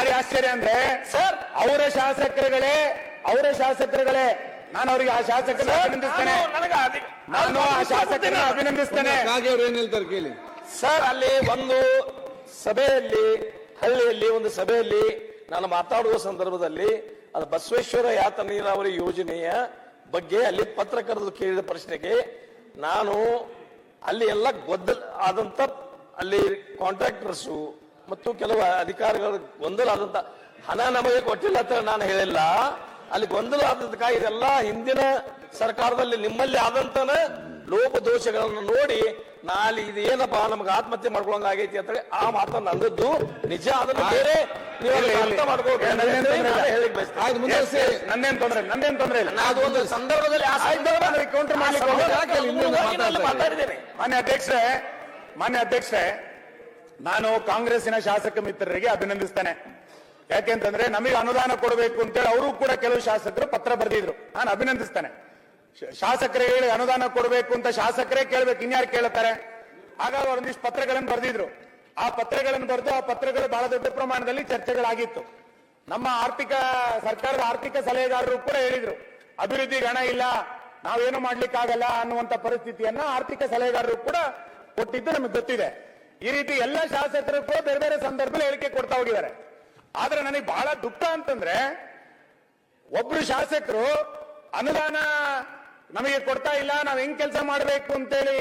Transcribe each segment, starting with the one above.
ಭಾರಿ ಆಶ್ಚರ್ಯ ಅಂದ್ರೆ ಸರ್. ಅವರ ಶಾಸಕರುಗಳೇ ಅವರ ಶಾಸಕರುಗಳೇ ನಾನು ಅವರಿಗೆ ಆ ಶಾಸಕರನ್ನ ಅಭಿನಂದಿಸ್ತೇನೆ. ನಾನು- ನನಗೆ ನಾನು ಆ ಶಾಸಕರನ್ನ ಅಭಿನಂದಿಸ್ತೇನೆ. ಹಾಗೆ ಅವ್ರು ಏನ್ ಹೇಳ್ತಾರೆ ಕೇಳಿ. ಸರ್ ಅಲ್ಲಿ ಒಂದು ಸಭೆಯಲ್ಲಿ ಹಳ್ಳಿಯಲ್ಲಿ ಒಂದು ಸಭೆಯಲ್ಲಿ ನಾನು ಮಾತಾಡುವ ಸಂದರ್ಭದಲ್ಲಿ ಅದು ಬಸವೇಶ್ವರ ಯಾತ ನೀರಾವರಿ ಯೋಜನೆಯ ಬಗ್ಗೆ ಅಲ್ಲಿ ಪತ್ರಕರ್ತರು ಕೇಳಿದ ಪ್ರಶ್ನೆಗೆ ನಾನು ಅಲ್ಲಿ ಎಲ್ಲ ಗೊದ್ದಲ್ ಆದಂತ ಅಲ್ಲಿ ಕಾಂಟ್ರಾಕ್ಟರ್ಸು ಮತ್ತು ಕೆಲವು ಅಧಿಕಾರಿಗಳು ಗೊಂದಲ ಆದಂತ ಹಣ ನಮಗೆ ಕೊಟ್ಟಿಲ್ಲ ಅಂತ ನಾನು ಹೇಳಿಲ್ಲ. ಅಲ್ಲಿ ಗೊಂದಲ ಆದಂತ ಇದೆಲ್ಲ ಹಿಂದಿನ ಸರ್ಕಾರದಲ್ಲಿ ನಿಮ್ಮಲ್ಲಿ ಆದಂತನ ಲೋಪದೋಷಗಳನ್ನು ನೋಡಿ ನಾಳೆ ಇದು ಏನಪ್ಪಾ ನಮ್ಗೆ ಆತ್ಮಹತ್ಯೆ ಮಾಡ್ಕೊಳಂಗ ಆಗೈತಿ ಅಂತ ಹೇಳಿ ಆ ಮಾತನ್ನ ನಂದದ್ದು. ನಿಜ ಅದನ್ನ ಬೇರೆ ನನ್ನೇನ್ ತೊಂದ್ರೆ ನನ್ನೇನ್ ತೊಂದ್ರೆ ಇಲ್ಲ. ಅದು ಒಂದು ಸಂದರ್ಭದಲ್ಲಿ ಆ ಸಂದರ್ಭದಲ್ಲಿ counter ಮಾಡ್ಲಿಕ್ಕೆ ಮಾತಾಡಿದ್ದೇನೆ? ಮಾನ್ಯ ಅಧ್ಯಕ್ಷರೇ ಮಾನ್ಯ ಅಧ್ಯಕ್ಷರೇ ನಾನು ಕಾಂಗ್ರೆಸ್ಸಿನ ಶಾಸಕ ಮಿತ್ರರಿಗೆ ಅಭಿನಂದಿಸ್ತೇನೆ. ಯಾಕೆಂತಂದ್ರೆ ನಮಗೆ ಅನುದಾನ ಕೊಡಬೇಕು ಅಂತೇಳಿ ಅವರು ಕೂಡ ಕೆಲವು ಶಾಸಕರು ಪತ್ರ ಬರೆದಿದ್ರು. ನಾನು ಅಭಿನಂದಿಸ್ತೇನೆ. ಶಾಸಕರೇ ಹೇಳಿ ಅನುದಾನ ಕೊಡಬೇಕು ಅಂತ ಶಾಸಕರೇ ಕೇಳ್ಬೇಕು, ಇನ್ಯಾರು ಕೇಳುತ್ತಾರೆ ಹಾಗಾಗಿ ಒಂದಿಷ್ಟು ಪತ್ರಗಳನ್ನು ಬರೆದಿದ್ರು. ಆ ಪತ್ರಗಳನ್ನು ಬರೆದು ಆ ಪತ್ರಗಳು ಬಹಳ ದೊಡ್ಡ ಪ್ರಮಾಣದಲ್ಲಿ ಚರ್ಚೆಗಳಾಗಿತ್ತು. ನಮ್ಮ ಆರ್ಥಿಕ, ಸರ್ಕಾರದ ಆರ್ಥಿಕ ಸಲಹೆಗಾರರು ಕೂಡ ಹೇಳಿದ್ರು ಅಭಿವೃದ್ಧಿಗೆ ಹಣ ಇಲ್ಲ, ನಾವೇನು ಮಾಡ್ಲಿಕ್ಕಾಗಲ್ಲ ಅನ್ನುವಂತ ಪರಿಸ್ಥಿತಿಯನ್ನ ಆರ್ಥಿಕ ಸಲಹೆಗಾರರು ಕೂಡ ಕೊಟ್ಟಿದ್ದು ನಮಗೆ ಗೊತ್ತಿದೆ. ಈ ರೀತಿ ಎಲ್ಲ ಶಾಸಕರು ಕೂಡ ಬೇರೆ ಬೇರೆ ಸಂದರ್ಭದಲ್ಲಿ ಹೇಳಿಕೆ ಕೊಡ್ತಾ ಹೋಗಿದ್ದಾರೆ. ಆದ್ರೆ ನನಗೆ ಬಹಳ ದುಃಖ ಅಂತಂದ್ರೆ ಒಬ್ರು ಶಾಸಕರು ಅನುದಾನ ನಮಗೆ ಕೊಡ್ತಾ ಇಲ್ಲ, ನಾವ್ ಹೆಂಗ್ ಕೆಲಸ ಮಾಡಬೇಕು ಅಂತೇಳಿ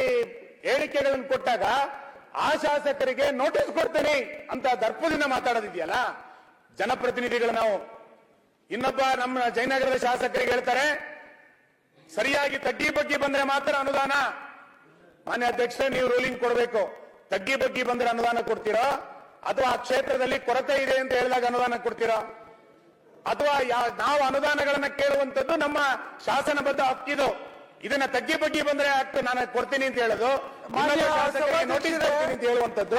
ಹೇಳಿಕೆಗಳನ್ನು ಕೊಟ್ಟಾಗ ಆ ಶಾಸಕರಿಗೆ ನೋಟಿಸ್ ಕೊಡ್ತೇನೆ ಅಂತ ದರ್ಪದಿಂದ ಮಾತಾಡೋದಿದೆಯಲ್ಲ, ಜನಪ್ರತಿನಿಧಿಗಳು ನಾವು. ಇನ್ನೊಬ್ಬ ನಮ್ಮ ಜಯನಗರದ ಶಾಸಕರಿಗೆ ಹೇಳ್ತಾರೆ, ಸರಿಯಾಗಿ ತಗ್ಗಿ ಬಗ್ಗೆ ಬಂದ್ರೆ ಮಾತ್ರ ಅನುದಾನ. ಮಾನ್ಯ ಅಧ್ಯಕ್ಷ ನೀವು ರೂಲಿಂಗ್ ಕೊಡಬೇಕು. ತಗ್ಗಿ ಬಗ್ಗಿ ಬಂದ್ರೆ ಅನುದಾನ ಕೊಡ್ತೀರಾ? ಅಥವಾ ಆ ಕ್ಷೇತ್ರದಲ್ಲಿ ಕೊರತೆ ಇದೆ ಅಂತ ಹೇಳಿದಾಗ ಅನುದಾನ ಕೊಡ್ತೀರಾ? ಅಥವಾ ನಾವು ಅನುದಾನಗಳನ್ನ ಕೇಳುವಂತದ್ದು ನಮ್ಮ ಶಾಸನಬದ್ಧ ಹಕ್ಕಿದು. ಇದನ್ನ ತಗ್ಗಿ ಬಗ್ಗಿ ಬಂದ್ರೆ ಆಗ್ತದೆ ನಾನು ಕೊಡ್ತೀನಿ ಅಂತ ಹೇಳೋದು. ನೋಟಿಸ್ ಅಂತ ಹೇಳುವಂತದ್ದು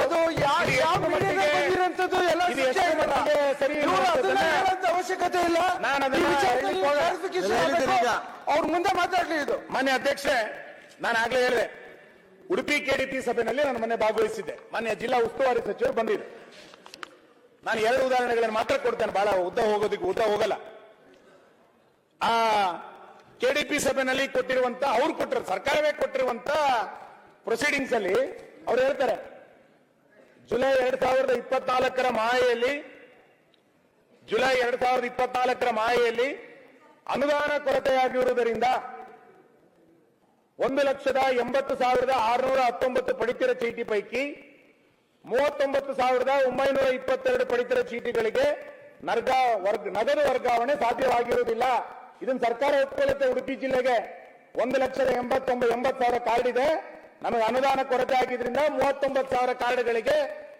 ಅವಶ್ಯಕತೆ ಇಲ್ಲ. ಅವ್ರ ಮುಂದೆ ಮಾತಾಡ್ಲಿ ಇದು. ಮಾನ್ಯ ಅಧ್ಯಕ್ಷೆ ನಾನು ಆಗ್ಲೇ ಹೇಳಿದೆ. ಉಡುಪಿ ಕೆಡಿಪಿ ಸಭೆಯಲ್ಲಿ ನಾನು ಮೊನ್ನೆ ಭಾಗವಹಿಸಿದ್ದೆ. ಮಾನ್ಯ ಜಿಲ್ಲಾ ಉಸ್ತುವಾರಿ ಸಚಿವರು ಬಂದಿದ್ರು. ನಾನು ಎರಡು ಉದಾಹರಣೆಗಳನ್ನು ಮಾತ್ರ ಕೊಡ್ತೇನೆ ಬಹಳ ಉದ್ದ ಹೋಗೋದಕ್ಕೆ ಉದ್ದ ಹೋಗಲ್ಲ. ಆ ಕೆಡಿಪಿ ಸಭೆಯಲ್ಲಿ ಕೊಟ್ಟಿರುವಂತ ಅವ್ರು ಕೊಟ್ಟರು, ಸರ್ಕಾರವೇ ಕೊಟ್ಟಿರುವಂತ ಪ್ರೊಸೀಡಿಂಗ್ಸ್ ಅಲ್ಲಿ ಅವ್ರು ಹೇಳ್ತಾರೆ, ಜುಲೈ ಎರಡ್ ಸಾವಿರದ ಇಪ್ಪತ್ನಾಲ್ಕರ ಮಾಹೆಯಲ್ಲಿ ಜುಲೈ ಎರಡ್ ಸಾವಿರದ ಇಪ್ಪತ್ನಾಲ್ಕರ ಮಾಹೆಯಲ್ಲಿ ಅನುದಾನ ಕೊರತೆಯಾಗಿರುವುದರಿಂದ ಒಂದು ಲಕ್ಷದ ಎಂಬತ್ತು ಸಾವಿರದ ಆರುನೂರ ಹತ್ತೊಂಬತ್ತು ಪಡಿತರ ಚೀಟಿ ಪೈಕಿ ಮೂವತ್ತೊಂಬತ್ತು ಸಾವಿರದ ಒಂಬೈನೂರ ಇಪ್ಪತ್ತೆರಡು ಪಡಿತರ ಚೀಟಿಗಳಿಗೆ ನರ್ಗ ವರ್ಗ, ನಗದು ವರ್ಗಾವಣೆ ಸಾಧ್ಯವಾಗಿರುವುದಿಲ್ಲ. ಇದನ್ನ ಸರ್ಕಾರ ಒಪ್ಕೊಳ್ಳುತ್ತೆ ಉಡುಪಿ ಜಿಲ್ಲೆಗೆ. ಒಂದು ಲಕ್ಷದ ಎಂಬತ್ತೊಂಬ, ಎಂಬತ್ತು ಸಾವಿರ ಕಾರ್ಡ್ ಇದೆ. ನಮಗೆ ಅನುದಾನ ಕೊರತೆ ಆಗಿದ್ರಿಂದ ಮೂವತ್ತೊಂಬತ್ತು ಸಾವಿರ ಕಾರ್ಡ್ಗಳಿಗೆ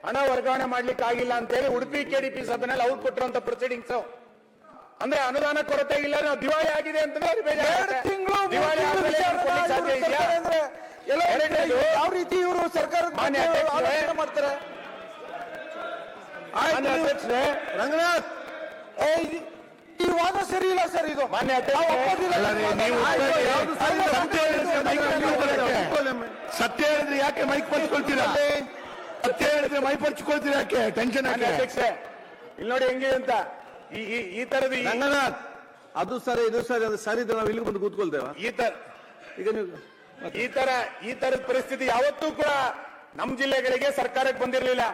ಹಣ ವರ್ಗಾವಣೆ ಮಾಡ್ಲಿಕ್ಕೆ ಆಗಿಲ್ಲ ಅಂತ ಹೇಳಿ ಉಡುಪಿ ಕೆಡಿಪಿ ಸಭೆನಲ್ಲಿ ಅವ್ರು ಕೊಟ್ಟಿರುವಂತ ಪ್ರೊಸೀಡಿಂಗ್ಸ್ ಅಂದ್ರೆ ಅನುದಾನ ಕೊರತೆ ಇಲ್ಲ ನಾವು ದಿವಾಳಿ ಆಗಿದೆ ಅಂತಂದ್ರೆ ಯಾವ ರೀತಿ ಇವರು ಸರ್ಕಾರದ ಮಾನ್ಯ ಆಲೋಚನೆ ಮಾಡ್ತಾರೆ? ರಂಗನಾಥ್. ಈ ವಾದ ಸರಿ ಇಲ್ಲ ಸರ್ ಇದು. ಮಾನ್ಯ. ಸತ್ಯ ಹೇಳಿದ್ರೆ ಯಾಕೆ ಮೈಕ್ ಪಂಚ್ಕೊಳ್ತೀರಾ ಸತ್ಯ ಹೇಳಿದ್ರೆ ಮೈ ಪಂಚ್ಕೊಳ್ತೀರಾ ಯಾಕೆ? ಟೆನ್ಷನ್ ಅಧ್ಯಕ್ಷರೇ ಇಲ್ಲಿ ನೋಡಿ ಹೆಂಗೆ ಅಂತ. ಈ ಈ- ಈ ತರದ ರಂಗನಾಥ್. ಅದು ಸರಿ ಇದು ಸರಿ ಅದು ಸರಿ ಇದ್ರೆ ನಾವು ಇಲ್ಲಿ ಬಂದು ಕೂತ್ಕೊಳ್ತೇವ? ಈ ತರ. ಈಗ ನೀವು ಈ ತರ ಈ ತರದ ಪರಿಸ್ಥಿತಿ ಯಾವತ್ತೂ ಕೂಡ ನಮ್ಮ ಜಿಲ್ಲೆಗಳಿಗೆ ಸರ್ಕಾರಕ್ಕೆ ಬಂದಿರಲಿಲ್ಲ.